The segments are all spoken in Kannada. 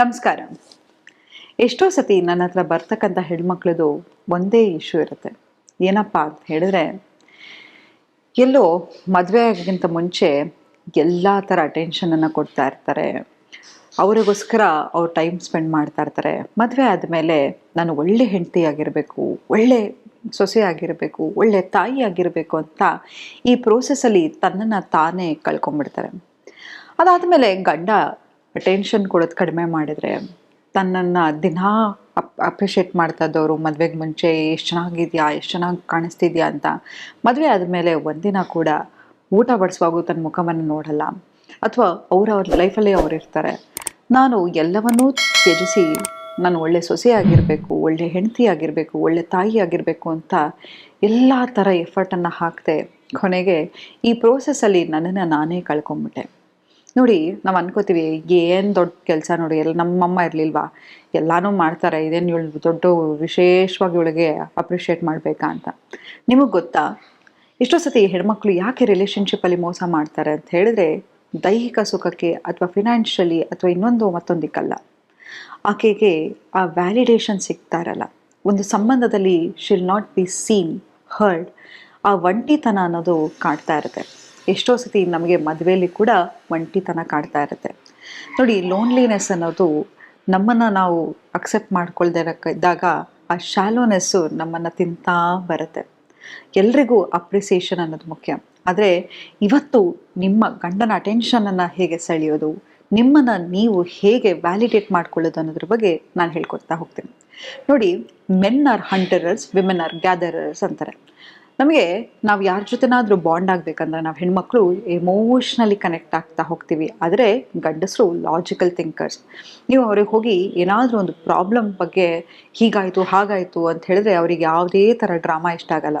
ನಮಸ್ಕಾರ. ಎಷ್ಟೋ ಸತಿ ನನ್ನ ಹತ್ರ ಬರ್ತಕ್ಕಂಥ ಹೆಣ್ಮಕ್ಳದು ಒಂದೇ ಇಶ್ಯೂ ಇರುತ್ತೆ. ಏನಪ್ಪ ಅಂತ ಹೇಳಿದ್ರೆ, ಎಲ್ಲೋ ಮದುವೆ ಆಗೋಕ್ಕಿಂತ ಮುಂಚೆ ಎಲ್ಲ ಥರ ಅಟೆನ್ಷನನ್ನು ಕೊಡ್ತಾ ಇರ್ತಾರೆ. ಅವರಿಗೋಸ್ಕರ ಅವ್ರು ಟೈಮ್ ಸ್ಪೆಂಡ್ ಮಾಡ್ತಾ ಇರ್ತಾರೆ. ಮದುವೆ ಆದಮೇಲೆ ನಾನು ಒಳ್ಳೆ ಹೆಂಡತಿ ಆಗಿರಬೇಕು, ಒಳ್ಳೆ ಸೊಸೆ ಆಗಿರಬೇಕು, ಒಳ್ಳೆ ತಾಯಿ ಆಗಿರಬೇಕು ಅಂತ ಈ ಪ್ರೋಸೆಸ್ಸಲ್ಲಿ ತನ್ನನ್ನು ತಾನೇ ಕಳ್ಕೊಂಡ್ಬಿಡ್ತಾರೆ. ಅದಾದಮೇಲೆ ಗಂಡ ಅಟೆನ್ಷನ್ ಕೊಡೋದು ಕಡಿಮೆ ಮಾಡಿದರೆ ತನ್ನನ್ನು ದಿನಾ ಅಪ್ ಅಪ್ರಿಷಿಯೇಟ್ ಮಾಡ್ತಾ ಇದ್ದವರು ಮದುವೆಗೆ ಮುಂಚೆ ಎಷ್ಟು ಚೆನ್ನಾಗಿದೆಯಾ, ಎಷ್ಟು ಚೆನ್ನಾಗಿ ಕಾಣಿಸ್ತಿದ್ಯಾ ಅಂತ ಮದುವೆ ಆದಮೇಲೆ ಒಂದಿನ ಕೂಡ ಊಟ ಬಡಿಸುವಾಗೂ ತನ್ನ ಮುಖವನ್ನು ನೋಡಲ್ಲ. ಅಥವಾ ಅವರವ್ರ ಅವ್ರ ಲೈಫಲ್ಲೇ ಅವ್ರು ಇರ್ತಾರೆ. ನಾನು ಎಲ್ಲವನ್ನೂ ತ್ಯಜಿಸಿ ನಾನು ಒಳ್ಳೆ ಸೊಸೆಯಾಗಿರಬೇಕು ಒಳ್ಳೆ ಹೆಂಡತಿಯಾಗಿರಬೇಕು ಒಳ್ಳೆ ತಾಯಿ ಆಗಿರಬೇಕು ಅಂತ ಎಲ್ಲ ಥರ ಎಫರ್ಟನ್ನು ಹಾಕ್ತೆ ಕೊನೆಗೆ ಈ ಪ್ರೋಸೆಸ್ಸಲ್ಲಿ ನನ್ನನ್ನು ನಾನೇ ಕಳ್ಕೊಂಬಿಟ್ಟೆ. ನೋಡಿ, ನಾವು ಅನ್ಕೋತೀವಿ, ಏನು ದೊಡ್ಡ ಕೆಲಸ ನೋಡಿ, ಎಲ್ಲ ನಮ್ಮಮ್ಮ ಇರಲಿಲ್ವಾ? ಎಲ್ಲಾನು ಮಾಡ್ತಾರೆ, ಇದೇನು ಇವಳು ದೊಡ್ಡ ವಿಶೇಷವಾಗಿ ಇವಳಿಗೆ ಅಪ್ರಿಷಿಯೇಟ್ ಮಾಡಬೇಕಾ ಅಂತ. ನಿಮಗೆ ಗೊತ್ತಾ? ಎಷ್ಟೋ ಸತಿ ಹೆಣ್ಮಕ್ಳು ಯಾಕೆ ರಿಲೇಷನ್ಶಿಪ್ಪಲ್ಲಿ ಮೋಸ ಮಾಡ್ತಾರೆ ಅಂತ ಹೇಳಿದ್ರೆ, ದೈಹಿಕ ಸುಖಕ್ಕೆ ಅಥವಾ ಫಿನಾನ್ಷಿಯಲಿ ಅಥವಾ ಇನ್ನೊಂದು ಮತ್ತೊಂದಿಕ್ಕಲ್ಲ. ಆಕೆಗೆ ಆ ವ್ಯಾಲಿಡೇಷನ್ ಸಿಗ್ತಾ ಇರಲ್ಲ. ಒಂದು ಸಂಬಂಧದಲ್ಲಿ shall not be seen heard ಆ ಒಂಟಿತನ ಅನ್ನೋದು ಕಾಡ್ತಾ ಇರುತ್ತೆ. ಎಷ್ಟೋ ಸತಿ ನಮಗೆ ಮದುವೆಯಲ್ಲಿ ಕೂಡ ಒಂಟಿತನ ಕಾಡ್ತಾ ಇರುತ್ತೆ. ನೋಡಿ ಲೋನ್ಲಿನೆಸ್ ಅನ್ನೋದು ನಮ್ಮನ್ನು ನಾವು ಅಕ್ಸೆಪ್ಟ್ ಮಾಡ್ಕೊಳ್ದೇ ಇದ್ದಾಗ ಆ ಶಾಲೋನೆಸ್ಸು ನಮ್ಮನ್ನು ತಿಂತಾ ಬರುತ್ತೆ. ಎಲ್ರಿಗೂ ಅಪ್ರಿಸಿಯೇಷನ್ ಅನ್ನೋದು ಮುಖ್ಯ. ಆದರೆ ಇವತ್ತು ನಿಮ್ಮ ಗಂಡನ ಅಟೆನ್ಷನನ್ನು ಹೇಗೆ ಸೆಳೆಯೋದು, ನಿಮ್ಮನ್ನು ನೀವು ಹೇಗೆ ವ್ಯಾಲಿಡೇಟ್ ಮಾಡ್ಕೊಳ್ಳೋದು ಅನ್ನೋದ್ರ ಬಗ್ಗೆ ನಾನು ಹೇಳ್ಕೊಡ್ತಾ ಹೋಗ್ತೀನಿ. ನೋಡಿ men are hunters women are gatherers ಅಂತಾರೆ. ನಮಗೆ ನಾವು ಯಾರ ಜೊತೆನಾದರೂ ಬಾಂಡ್ ಆಗಬೇಕಂದ್ರೆ ನಾವು ಹೆಣ್ಮಕ್ಳು ಎಮೋಷ್ನಲಿ ಕನೆಕ್ಟ್ ಆಗ್ತಾ ಹೋಗ್ತೀವಿ. ಆದರೆ ಗಂಡಸರು ಲಾಜಿಕಲ್ ಥಿಂಕರ್ಸ್ ನೀವು ಅವ್ರಿಗೆ ಹೋಗಿ ಏನಾದರೂ ಒಂದು ಪ್ರಾಬ್ಲಮ್ ಬಗ್ಗೆ ಹೀಗಾಯಿತು, ಹಾಗಾಯಿತು ಅಂತ ಹೇಳಿದ್ರೆ ಅವರಿಗೆ ಯಾವುದೇ ಥರ ಡ್ರಾಮಾ ಇಷ್ಟ ಆಗಲ್ಲ.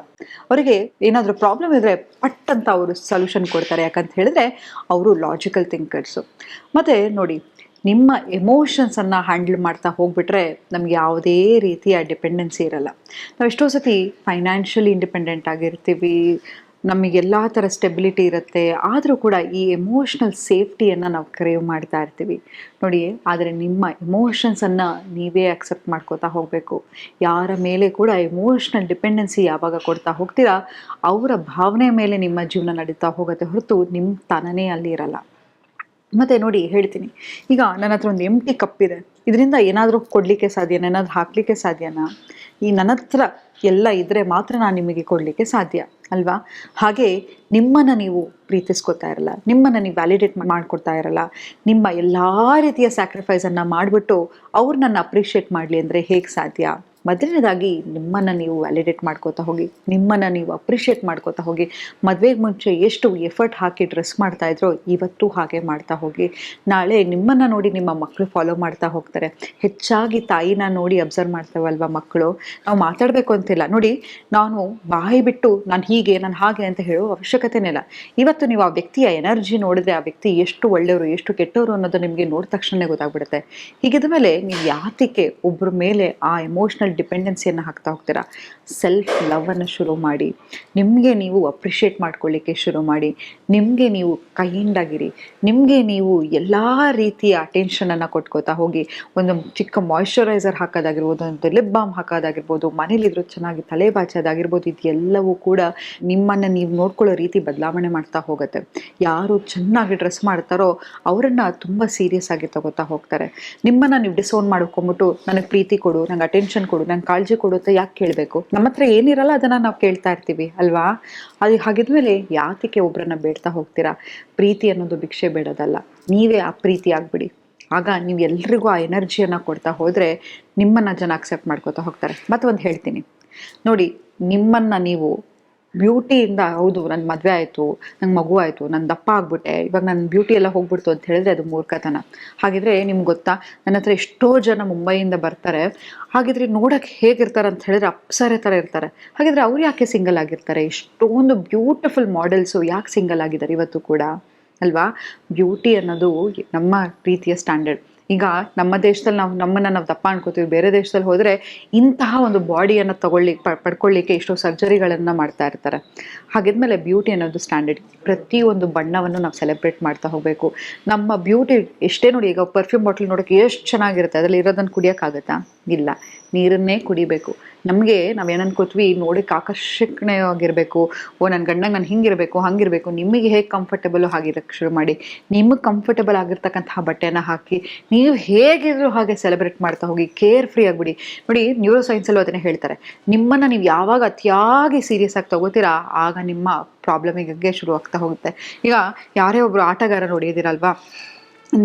ಅವರಿಗೆ ಏನಾದರೂ ಪ್ರಾಬ್ಲಮ್ ಇದ್ದರೆ ಪಟ್ ಅಂತ ಅವರು ಸೊಲ್ಯೂಷನ್ ಕೊಡ್ತಾರೆ ಯಾಕಂತ ಹೇಳಿದ್ರೆ ಅವರು ಲಾಜಿಕಲ್ ಥಿಂಕರ್ಸು ಮತ್ತು ನೋಡಿ ನಿಮ್ಮ ಎಮೋಷನ್ಸನ್ನು ಹ್ಯಾಂಡಲ್ ಮಾಡ್ತಾ ಹೋಗ್ಬಿಟ್ರೆ ನಮ್ಗೆ ಯಾವುದೇ ರೀತಿಯ ಡಿಪೆಂಡೆನ್ಸಿ ಇರಲ್ಲ. ನಾವು ಎಷ್ಟೋ ಸತಿ ಫೈನಾನ್ಷಿಯಲಿ ಇಂಡಿಪೆಂಡೆಂಟ್ ಆಗಿರ್ತೀವಿ ನಮಗೆಲ್ಲ ಥರ ಸ್ಟೆಬಿಲಿಟಿ ಇರುತ್ತೆ, ಆದರೂ ಕೂಡ ಈ ಎಮೋಷ್ನಲ್ ಸೇಫ್ಟಿಯನ್ನು ನಾವು ಕ್ರೇವ್ ಮಾಡ್ತಾ ಇರ್ತೀವಿ. ನೋಡಿ, ಆದರೆ ನಿಮ್ಮ ಎಮೋಷನ್ಸನ್ನು ನೀವೇ ಅಕ್ಸೆಪ್ಟ್ ಮಾಡ್ಕೋತಾ ಹೋಗಬೇಕು. ಯಾರ ಮೇಲೆ ಕೂಡ ಎಮೋಷ್ನಲ್ ಡಿಪೆಂಡೆನ್ಸಿ ಯಾವಾಗ ಕೊಡ್ತಾ ಹೋಗ್ತೀರಾ, ಅವರ ಭಾವನೆ ಮೇಲೆ ನಿಮ್ಮ ಜೀವನ ನಡೀತಾ ಹೋಗುತ್ತೆ ಹೊರತು ನಿಮ್ಮ ತನನೇ ಅಲ್ಲಿ ಇರಲ್ಲ. ಮತ್ತೆ ನೋಡಿ ಹೇಳ್ತೀನಿ. ಈಗ ನನ್ನ ಹತ್ರ ಒಂದು ಎಂಟಿ ಕಪ್ ಇದೆ. ಇದರಿಂದ ಏನಾದರೂ ಕೊಡಲಿಕ್ಕೆ ಸಾಧ್ಯನಾ? ಏನಾದರೂ ಹಾಕಲಿಕ್ಕೆ ಸಾಧ್ಯನಾ? ಈ ನನ್ನ ಹತ್ರ ಎಲ್ಲ ಇದ್ದರೆ ಮಾತ್ರ ನಾನು ನಿಮಗೆ ಕೊಡಲಿಕ್ಕೆ ಸಾಧ್ಯ, ಅಲ್ವಾ? ಹಾಗೆ ನಿಮ್ಮನ್ನು ನೀವು ಪ್ರೀತಿಸ್ಕೊತಾ ಇರಲ್ಲ, ನಿಮ್ಮನ್ನು ನೀವು ವ್ಯಾಲಿಡೇಟ್ ಮಾಡ್ಕೊಡ್ತಾ ಇರಲ್ಲ, ನಿಮ್ಮ ಎಲ್ಲ ರೀತಿಯ ಸ್ಯಾಕ್ರಿಫೈಸನ್ನು ಮಾಡಿಬಿಟ್ಟು ಅವ್ರು ನನ್ನ ಅಪ್ರಿಷಿಯೇಟ್ ಮಾಡಲಿ ಅಂದರೆ ಹೇಗೆ ಸಾಧ್ಯ? ಮೊದಲನೇದಾಗಿ ನಿಮ್ಮನ್ನು ನೀವು ವ್ಯಾಲಿಡೇಟ್ ಮಾಡ್ಕೋತಾ ಹೋಗಿ, ನಿಮ್ಮನ್ನು ನೀವು ಅಪ್ರಿಷಿಯೇಟ್ ಮಾಡ್ಕೋತಾ ಹೋಗಿ, ಮದುವೆಗೆ ಮುಂಚೆ ಎಷ್ಟು ಎಫರ್ಟ್ ಹಾಕಿ ಡ್ರೆಸ್ ಮಾಡ್ತಾ ಇದ್ರೋ ಇವತ್ತು ಹಾಗೆ ಮಾಡ್ತಾ ಹೋಗಿ. ನಾಳೆ ನಿಮ್ಮನ್ನು ನೋಡಿ ನಿಮ್ಮ ಮಕ್ಕಳು ಫಾಲೋ ಮಾಡ್ತಾ ಹೋಗ್ತಾರೆ. ಹೆಚ್ಚಾಗಿ ತಾಯಿನ ನೋಡಿ ಅಬ್ಸರ್ವ್ ಮಾಡ್ತಾವಲ್ವ ಮಕ್ಕಳು ನಾವು ಮಾತಾಡಬೇಕು ಅಂತಿಲ್ಲ. ನೋಡಿ, ನಾನು ಬಾಯಿ ಬಿಟ್ಟು ನಾನು ಹೀಗೆ, ನಾನು ಹಾಗೆ ಅಂತ ಹೇಳೋ ಅವಶ್ಯಕತೆನೇ ಇಲ್ಲ. ಇವತ್ತು ನೀವು ಆ ವ್ಯಕ್ತಿಯ ಎನರ್ಜಿ ನೋಡಿದ್ರೆ ಆ ವ್ಯಕ್ತಿ ಎಷ್ಟು ಒಳ್ಳೆಯವರು, ಎಷ್ಟು ಕೆಟ್ಟವರು ಅನ್ನೋದು ನಿಮಗೆ ನೋಡಿದ ತಕ್ಷಣ ಗೊತ್ತಾಗ್ಬಿಡುತ್ತೆ. ಹೀಗಿದ ಮೇಲೆ ನೀವು ಯಾತಿಕೆ ಒಬ್ಬರ ಮೇಲೆ ಆ ಎಮೋಷ್ನಲ್ ಡಿಪೆಂಡೆನ್ಸಿಯನ್ನು ಹಾಕ್ತಾ ಹೋಗ್ತೀರಾ? ಸೆಲ್ಫ್ ಲವನ್ನು ಶುರು ಮಾಡಿ. ನಿಮಗೆ ನೀವು ಅಪ್ರಿಷಿಯೇಟ್ ಮಾಡ್ಕೊಳ್ಳಿಕ್ಕೆ ಶುರು ಮಾಡಿ. ನಿಮಗೆ ನೀವು ಕೈಂಡ್ ಆಗಿರಿ. ನಿಮಗೆ ನೀವು ಎಲ್ಲ ರೀತಿಯ ಅಟೆನ್ಷನನ್ನು ಕೊಟ್ಕೋತಾ ಹೋಗಿ. ಒಂದು ಚಿಕ್ಕ ಮಾಯ್ಶ್ಚರೈಸರ್ ಹಾಕೋದಾಗಿರ್ಬೋದು, ಒಂದು ಲಿಪ್ ಬಾಮ್ ಹಾಕೋದಾಗಿರ್ಬೋದು, ಮನೇಲಿದ್ರು ಚೆನ್ನಾಗಿ ತಲೆ ಬಾಚೋದಾಗಿರ್ಬೋದು, ಇದೆಲ್ಲವೂ ಕೂಡ ನಿಮ್ಮನ್ನು ನೀವು ನೋಡ್ಕೊಳ್ಳೋ ರೀತಿ ಬದಲಾವಣೆ ಮಾಡ್ತಾ ಹೋಗುತ್ತೆ. ಯಾರು ಚೆನ್ನಾಗಿ ಡ್ರೆಸ್ ಮಾಡ್ತಾರೋ ಅವರನ್ನು ತುಂಬ ಸೀರಿಯಸ್ ಆಗಿ ತಗೋತಾ ಹೋಗ್ತಾರೆ. ನಿಮ್ಮನ್ನು ನೀವು ಡಿಸೋನ್ ಮಾಡ್ಕೊಂಬಿಟ್ಟು, ನನಗೆ ಪ್ರೀತಿ ಕೊಡು, ನಂಗೆ ಅಟೆನ್ಷನ್ ಕೊಡು ನಂಗೆ ಕಾಳಜಿ ಕೊಡುತ್ತೆ, ಯಾಕೆ ಕೇಳಬೇಕು? ನಮ್ಮ ಹತ್ರ ಏನಿರಲ್ಲ ಅದನ್ನು ನಾವು ಕೇಳ್ತಾ ಇರ್ತೀವಿ, ಅಲ್ವಾ? ಅದು ಹಾಗಿದ್ಮೇಲೆ ಯಾತಕ್ಕೆ ಒಬ್ಬರನ್ನ ಬೇಡ್ತಾ ಹೋಗ್ತೀರಾ? ಪ್ರೀತಿ ಅನ್ನೋದು ಭಿಕ್ಷೆ ಬೇಡೋದಲ್ಲ. ನೀವೇ ಆ ಪ್ರೀತಿ ಆಗ್ಬಿಡಿ. ಆಗ ನೀವು ಎಲ್ರಿಗೂ ಆ ಎನರ್ಜಿಯನ್ನು ಕೊಡ್ತಾ ಹೋದರೆ ನಿಮ್ಮನ್ನು ಜನ ಅಕ್ಸೆಪ್ಟ್ ಮಾಡ್ಕೋತಾ ಹೋಗ್ತಾರೆ. ಮತ್ತೊಂದು ಹೇಳ್ತೀನಿ. ನೋಡಿ, ನಿಮ್ಮನ್ನು ನೀವು ಬ್ಯೂಟಿಯಿಂದ, ಹೌದು ನನ್ನ ಮದುವೆ ಆಯಿತು, ನಂಗೆ ಮಗು ಆಯಿತು ನನ್ನ ದಪ್ಪ ಆಗ್ಬಿಟ್ಟೆ, ಇವಾಗ ನನ್ನ ಬ್ಯೂಟಿ ಎಲ್ಲ ಹೋಗ್ಬಿಡ್ತು ಅಂತ ಹೇಳಿದ್ರೆ ಅದು ಮೂರ್ಖತನ. ಹಾಗಿದ್ರೆ ನಿಮ್ಗೆ ಗೊತ್ತಾ, ನನ್ನ ಹತ್ರ ಎಷ್ಟೋ ಜನ ಮುಂಬೈಯಿಂದ ಬರ್ತಾರೆ, ಹಾಗಿದ್ರೆ ನೋಡೋಕ್ಕೆ ಹೇಗಿರ್ತಾರೆ ಅಂತ ಹೇಳಿದ್ರೆ ಅಪ್ಸರೆ ಥರ ಇರ್ತಾರೆ. ಹಾಗಿದ್ರೆ ಅವ್ರು ಯಾಕೆ ಸಿಂಗಲ್ ಆಗಿರ್ತಾರೆ? ಎಷ್ಟೊಂದು ಬ್ಯೂಟಿಫುಲ್ ಮಾಡೆಲ್ಸು ಯಾಕೆ ಸಿಂಗಲ್ ಆಗಿದ್ದಾರೆ ಇವತ್ತು ಕೂಡ, ಅಲ್ವಾ? ಬ್ಯೂಟಿ ಅನ್ನೋದು ನಮ್ಮ ಪ್ರೀತಿಯ ಸ್ಟ್ಯಾಂಡರ್ಡ್. ಈಗ ನಮ್ಮ ದೇಶದಲ್ಲಿ ನಾವು ನಮ್ಮನ್ನ ನಾವು ದಪ್ಪ ಅನ್ಕೋತೀವಿ, ಬೇರೆ ದೇಶದಲ್ಲಿ ಹೋದ್ರೆ ಇಂತಹ ಒಂದು ಬಾಡಿಯನ್ನು ತಗೊಳ್ಳಿ ಪಡ್ಕೊಳ್ಳಿಕ್ಕೆ ಎಷ್ಟೋ ಸರ್ಜರಿಗಳನ್ನ ಮಾಡ್ತಾ ಇರ್ತಾರೆ. ಹಾಗಿದ್ಮೇಲೆ ಬ್ಯೂಟಿ ಅನ್ನೋದು ಸ್ಟ್ಯಾಂಡರ್ಡ್ ಪ್ರತಿಯೊಂದು ಬಣ್ಣವನ್ನು ನಾವು ಸೆಲೆಬ್ರೇಟ್ ಮಾಡ್ತಾ ಹೋಗಬೇಕು. ನಮ್ಮ ಬ್ಯೂಟಿ ಎಷ್ಟೇ ನೋಡಿ, ಈಗ ಪರ್ಫ್ಯೂಮ್ ಬಾಟ್ಲ್ ನೋಡೋಕೆ ಎಷ್ಟು ಚೆನ್ನಾಗಿರುತ್ತೆ? ಅದರಲ್ಲಿ ಇರೋದನ್ನು ಕುಡಿಯೋಕ್ಕಾಗತ್ತಾ? ಇಲ್ಲ. ನೀರನ್ನೇ ಕುಡಿಬೇಕು. ನಮಗೆ ನಾವು ಏನು ಅನ್ಕೋತೀವಿ ನೋಡಕ್ಕೆ ಆಗಿರಬೇಕು ಓ ನನ್ನ ಗಂಡಂಗೆ ನಾನು ಹಿಂಗಿರಬೇಕು, ಹಂಗಿರಬೇಕು. ನಿಮಗೆ ಹೇಗೆ ಕಂಫರ್ಟಬಲು ಹಾಗಿರಕ್ಕೆ ಶುರು ಮಾಡಿ. ನಿಮಗೆ ಕಂಫರ್ಟಬಲ್ ಆಗಿರ್ತಕ್ಕಂತಹ ಬಟ್ಟೆನ ಹಾಕಿ, ನೀವು ಹೇಗಿದ್ರು ಹಾಗೆ ಸೆಲೆಬ್ರೇಟ್ ಮಾಡ್ತಾ ಹೋಗಿ ಕೇರ್ ಫ್ರೀ ಆಗಿಬಿಡಿ. ನೋಡಿ ನ್ಯೂರೋ ಸೈನ್ಸಲ್ಲೂ ಅದನ್ನೇ ಹೇಳ್ತಾರೆ. ನಿಮ್ಮನ್ನು ನೀವು ಯಾವಾಗ ಅತಿಯಾಗಿ ಸೀರಿಯಸ್ ಆಗಿ ತಗೋತೀರಾ ಆಗ ನಿಮ್ಮ ಪ್ರಾಬ್ಲಮಿಗೆ ಶುರು ಆಗ್ತಾ ಹೋಗುತ್ತೆ. ಈಗ, ಯಾರೇ ಒಬ್ಬರು ಆಟಗಾರ ನೋಡಿದಿರಲ್ವಾ?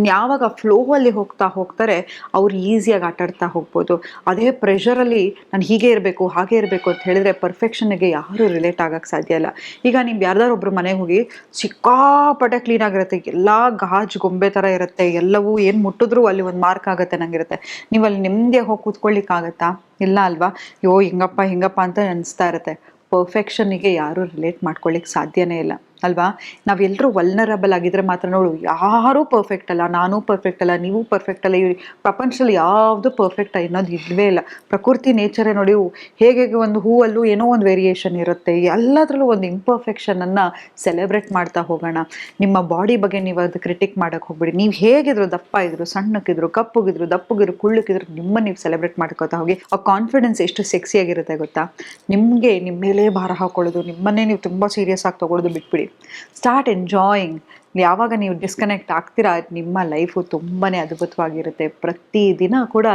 ಯಾವಾಗ ಫ್ಲೋ ಅಲ್ಲಿ ಹೋಗ್ತಾ ಹೋಗ್ತಾರೆ, ಅವ್ರು ಈಸಿಯಾಗಿ ಆಟಾಡ್ತಾ ಹೋಗ್ಬೋದು. ಅದೇ ಪ್ರೆಷರಲ್ಲಿ ನಾನು ಹೀಗೆ ಇರಬೇಕು, ಹಾಗೆ ಇರಬೇಕು ಅಂತ ಹೇಳಿದ್ರೆ ಪರ್ಫೆಕ್ಷನ್ಗೆ ಯಾರೂ ರಿಲೇಟ್ ಆಗಕ್ಕೆ ಸಾಧ್ಯ ಇಲ್ಲ. ಈಗ ನೀವು ಯಾರ್ದಾರು ಒಬ್ರು ಮನೆಗೆ ಹೋಗಿ ಸಿಕ್ಕಾಪಟ್ಟೆ ಕ್ಲೀನ್ ಆಗಿರುತ್ತೆ, ಎಲ್ಲ ಗಾಜು ಗೊಂಬೆ ಥರ ಇರುತ್ತೆ, ಎಲ್ಲವೂ ಏನು ಮುಟ್ಟಿದ್ರು ಅಲ್ಲಿ ಒಂದು ಮಾರ್ಕ್ ಆಗುತ್ತೆ ನಂಗಿರುತ್ತೆ. ನೀವು ಅಲ್ಲಿ ನೆಮ್ಮದಿಯಾಗಿ ಹೋಗಿ ಕೂತ್ಕೊಳ್ಳಿಕ್ಕಾಗತ್ತಾ? ಇಲ್ಲ ಅಲ್ವಾ? ಯೋ ಹಿಂಗಪ್ಪ ಹಿಂಗಪ್ಪ ಅಂತ ಅನಿಸ್ತಾ ಇರುತ್ತೆ. ಪರ್ಫೆಕ್ಷನ್ನಿಗೆ ಯಾರೂ ರಿಲೇಟ್ ಮಾಡ್ಕೊಳ್ಳಿಕ್ಕೆ ಸಾಧ್ಯನೇ ಇಲ್ಲ. ಅಲ್ವಾ? ನಾವೆಲ್ಲರೂ ವಲ್ನರಬಲ್ ಆಗಿದ್ರೆ ಮಾತ್ರ ನೋಡು, ಯಾರೂ ಪರ್ಫೆಕ್ಟ್ ಅಲ್ಲ, ನಾನು ಪರ್ಫೆಕ್ಟ್ ಅಲ್ಲ, ನೀವು ಪರ್ಫೆಕ್ಟ್ ಅಲ್ಲ ಇವ್ರಿ ಪ್ರಪಂಚದಲ್ಲಿ ಯಾವುದು ಪರ್ಫೆಕ್ಟ್ ಅನ್ನೋದು ಇಲ್ಲವೇ ಇಲ್ಲ. ಪ್ರಕೃತಿ ನೇಚರೇ ನೋಡಿ, ಹೇಗೆ ಒಂದು ಹೂವಲ್ಲೂ ಏನೋ ಒಂದು ವೇರಿಯೇಷನ್ ಇರುತ್ತೆ. ಎಲ್ಲದರಲ್ಲೂ ಒಂದು ಇಂಪರ್ಫೆಕ್ಷನನ್ನು ಸೆಲೆಬ್ರೇಟ್ ಮಾಡ್ತಾ ಹೋಗೋಣ. ನಿಮ್ಮ ಬಾಡಿ ಬಗ್ಗೆ ನೀವು ಅದು ಕ್ರಿಟಿಕ್ ಮಾಡೋಕ್ಕೆ ಹೋಗ್ಬಿಡಿ. ನೀವು ಹೇಗಿದ್ರು ದಪ್ಪ ಇದ್ರು, ಸಣ್ಣಕ್ಕಿದ್ರು, ಕಪ್ಪುಗಿದ್ರು, ದಪ್ಪಗಿದ್ರು ಕುಳ್ಳಕ್ಕಿದ್ರು ನಿಮ್ಮ ನೀವು ಸೆಲೆಬ್ರೇಟ್ ಮಾಡ್ಕೋತಾ ಹೋಗಿ, ಆ ಕಾನ್ಫಿಡೆನ್ಸ್ ಎಷ್ಟು ಸೆಕ್ಸಿಯಾಗಿರುತ್ತೆ ಗೊತ್ತಾ? ನಿಮಗೆ ನಿಮ್ಮ ಮೇಲೆ ಭಾರ ಹಾಕೊಳ್ಳೋದು, ನಿಮ್ಮನ್ನೇ ನೀವು ತುಂಬ ಸೀರಿಯಸ್ ಆಗಿ ತೊಗೊಳೋದು ಬಿಟ್ಬಿಡಿ. ಸ್ಟಾರ್ಟ್ ಎಂಜಾಯಿಂಗ್ ಯಾವಾಗ ನೀವು ಡಿಸ್ಕನೆಕ್ಟ್ ಆಗ್ತೀರಾ, ನಿಮ್ಮ ಲೈಫು ತುಂಬಾ ಅದ್ಭುತವಾಗಿರುತ್ತೆ. ಪ್ರತಿ ದಿನ ಕೂಡ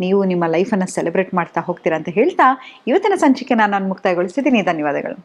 ನೀವು ನಿಮ್ಮ ಲೈಫನ್ನು ಸೆಲೆಬ್ರೇಟ್ ಮಾಡ್ತಾ ಹೋಗ್ತೀರಾ ಅಂತ ಹೇಳ್ತಾ, ಇವತ್ತಿನ ಸಂಚಿಕೆ ನಾನು ಮುಕ್ತಾಯಗೊಳಿಸಿದ್ದೀನಿ. ಧನ್ಯವಾದಗಳು.